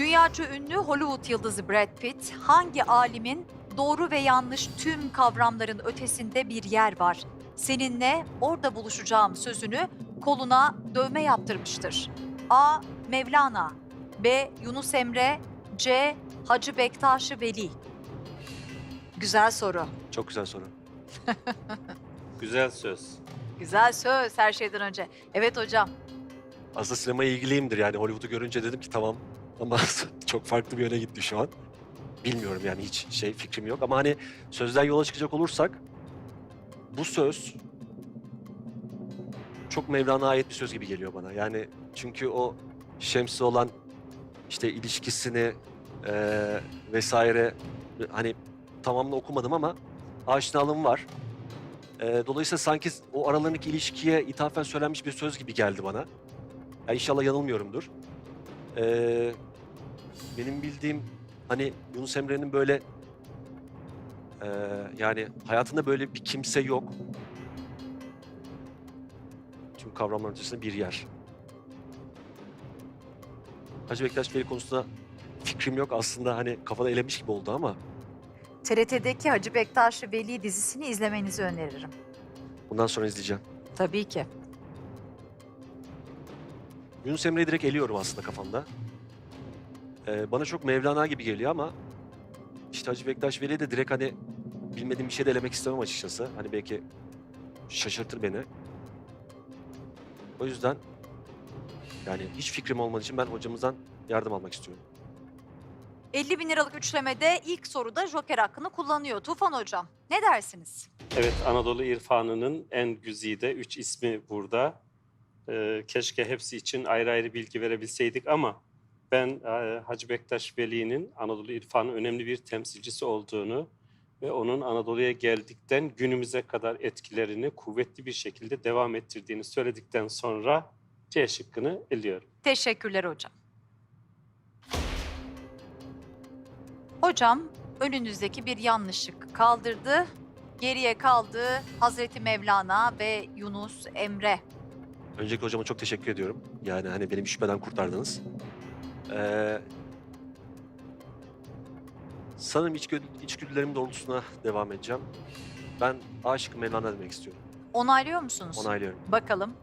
Dünyaca ünlü Hollywood yıldızı Brad Pitt hangi alimin doğru ve yanlış tüm kavramların ötesinde bir yer var? Seninle orada buluşacağım sözünü koluna dövme yaptırmıştır. A. Mevlana B. Yunus Emre C. Hacı Bektaş Veli Güzel soru. Çok güzel soru. Güzel söz. Güzel söz her şeyden önce. Evet hocam. Aslında sinemaya ilgiliyimdir yani Hollywood'u görünce dedim ki tamam ama çok farklı bir yöne gitti şu an. Bilmiyorum yani hiç şey fikrim yok ama hani sözden yola çıkacak olursak bu söz çok Mevlana'ya ait bir söz gibi geliyor bana. Yani çünkü o Şems'e olan işte ilişkisini eee, vesaire hani tamamını okumadım ama aşinalığım var. Eee, dolayısıyla sanki o aralarındaki ilişkiye ithafen söylenmiş bir söz gibi geldi bana. Ya inşallah yanılmıyorumdur. Ee, benim bildiğim hani Yunus Emre'nin böyle ee, yani hayatında böyle bir kimse yok. Tüm kavramların ötesinde bir yer. Hacı Bektaş Veli konusunda fikrim yok aslında hani kafada elemiş gibi oldu ama TRT'deki Hacı Bektaş Veli dizisini izlemenizi öneririm. bundan sonra izleyeceğim. Tabii ki. Yunus Emre'yi direkt eliyorum aslında kafamda. Ee, bana çok Mevlana gibi geliyor ama işte Hacı Bektaş Veli'yi de direkt hani bilmediğim bir şey de elemek istemem açıkçası. Hani belki şaşırtır beni. O yüzden yani hiç fikrim olmadığı için ben hocamızdan yardım almak istiyorum. 50 bin liralık üçlemede ilk soruda Joker hakkını kullanıyor. Tufan Hocam ne dersiniz? Evet Anadolu irfanının en güzide üç ismi burada. Ee, keşke hepsi için ayrı ayrı bilgi verebilseydik ama ben e, Hacı Bektaş Veli'nin Anadolu irfanının önemli bir temsilcisi olduğunu ve onun Anadolu'ya geldikten günümüze kadar etkilerini kuvvetli bir şekilde devam ettirdiğini söyledikten sonra C şıkkını eliyorum. Teşekkürler hocam. Hocam önünüzdeki bir yanlışlık kaldırdı. Geriye kaldı Hazreti Mevlana ve Yunus Emre. Öncelikle hocama çok teşekkür ediyorum. Yani hani benim şüpheden kurtardınız. Ee, sanırım içgüdü, içgüdülerim doğrultusuna devam edeceğim. Ben aşık Mevlana demek istiyorum. Onaylıyor musunuz? Onaylıyorum. Bakalım.